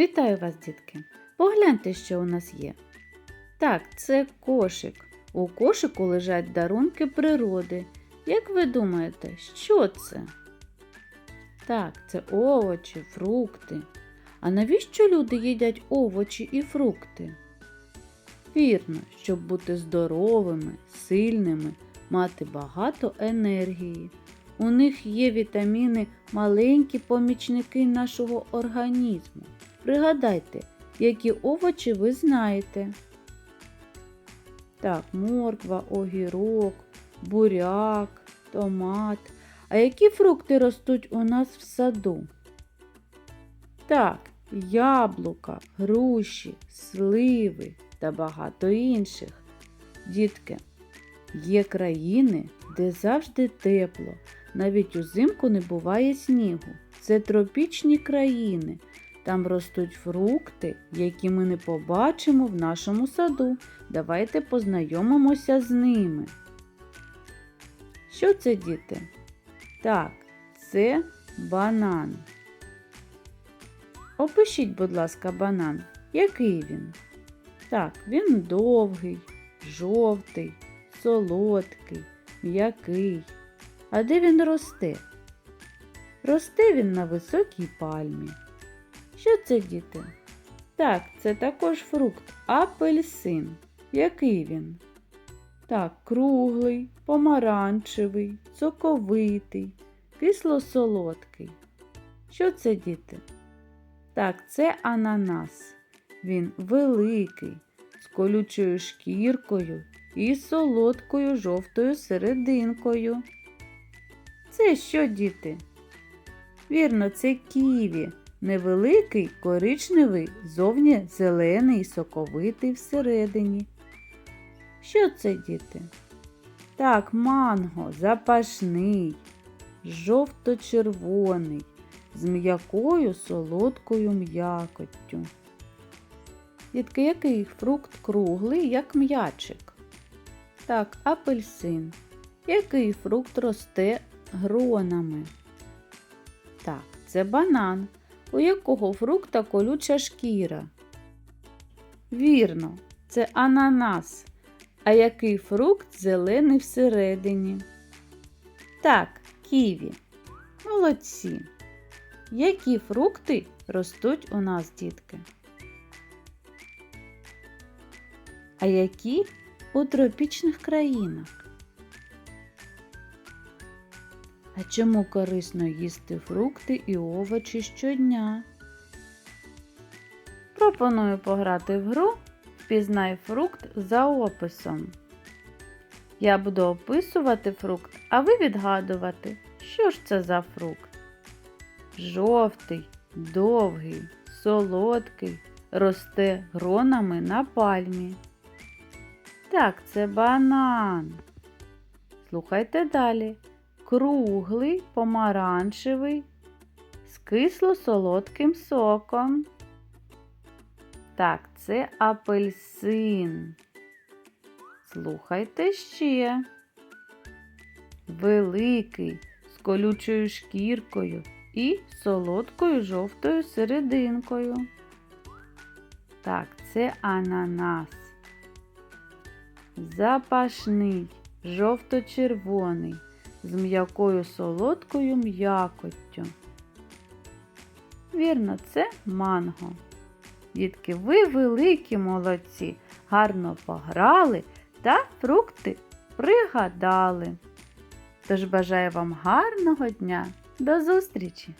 Вітаю вас, дітки! Погляньте, що у нас є. Так, це кошик. У кошику лежать дарунки природи. Як ви думаєте, що це? Так, це овочі, фрукти. А навіщо люди їдять овочі і фрукти? Вірно, щоб бути здоровими, сильними, мати багато енергії. У них є вітаміни, маленькі помічники нашого організму. Пригадайте, які овочі ви знаєте. Так, морква, огірок, буряк, томат. А які фрукти ростуть у нас в саду? Так, яблука, груші, сливи та багато інших. Дітки, є країни, де завжди тепло, навіть узимку не буває снігу. Це тропічні країни. Там ростуть фрукти, які ми не побачимо в нашому саду. Давайте познайомимося з ними. Що це, діти? Так, це банан. Опишіть, будь ласка, банан. Який він? Так, він довгий, жовтий, солодкий, м'який. А де він росте? Росте він на високій пальмі. Що це, діти? Так, це також фрукт апельсин. Який він? Так, круглий, помаранчевий, соковитий, кисло-солодкий. Що це, діти? Так, це ананас. Він великий, з колючою шкіркою і солодкою жовтою серединкою. Це що, діти? Вірно, це ківі. Невеликий, коричневий, зовні зелений, соковитий всередині. Що це, діти? Так, манго, запашний, жовто-червоний, з м'якою солодкою м'якоттю. Дітки, який фрукт круглий, як м'ячик? Так, апельсин. Який фрукт росте гронами? Так, це банан. У якого фрукта колюча шкіра? Вірно, це ананас. А який фрукт зелений всередині? Так, ківі. Молодці. Які фрукти ростуть у нас, дітки? А які у тропічних країнах? А чому корисно їсти фрукти і овочі щодня? Пропоную пограти в гру Впізнай фрукт за описом. Я буду описувати фрукт, а ви відгадувати, що ж це за фрукт. Жовтий, довгий, солодкий, росте гронами на пальмі. Так, це банан. Слухайте далі круглий, помаранчевий, з кисло-солодким соком. Так, це апельсин. Слухайте ще. Великий, з колючою шкіркою і солодкою жовтою серединкою. Так, це ананас. Запашний, жовто-червоний з м'якою солодкою м'якоттю. Вірно, це манго. Дітки, ви великі молодці, гарно пограли та фрукти пригадали. Тож бажаю вам гарного дня. До зустрічі!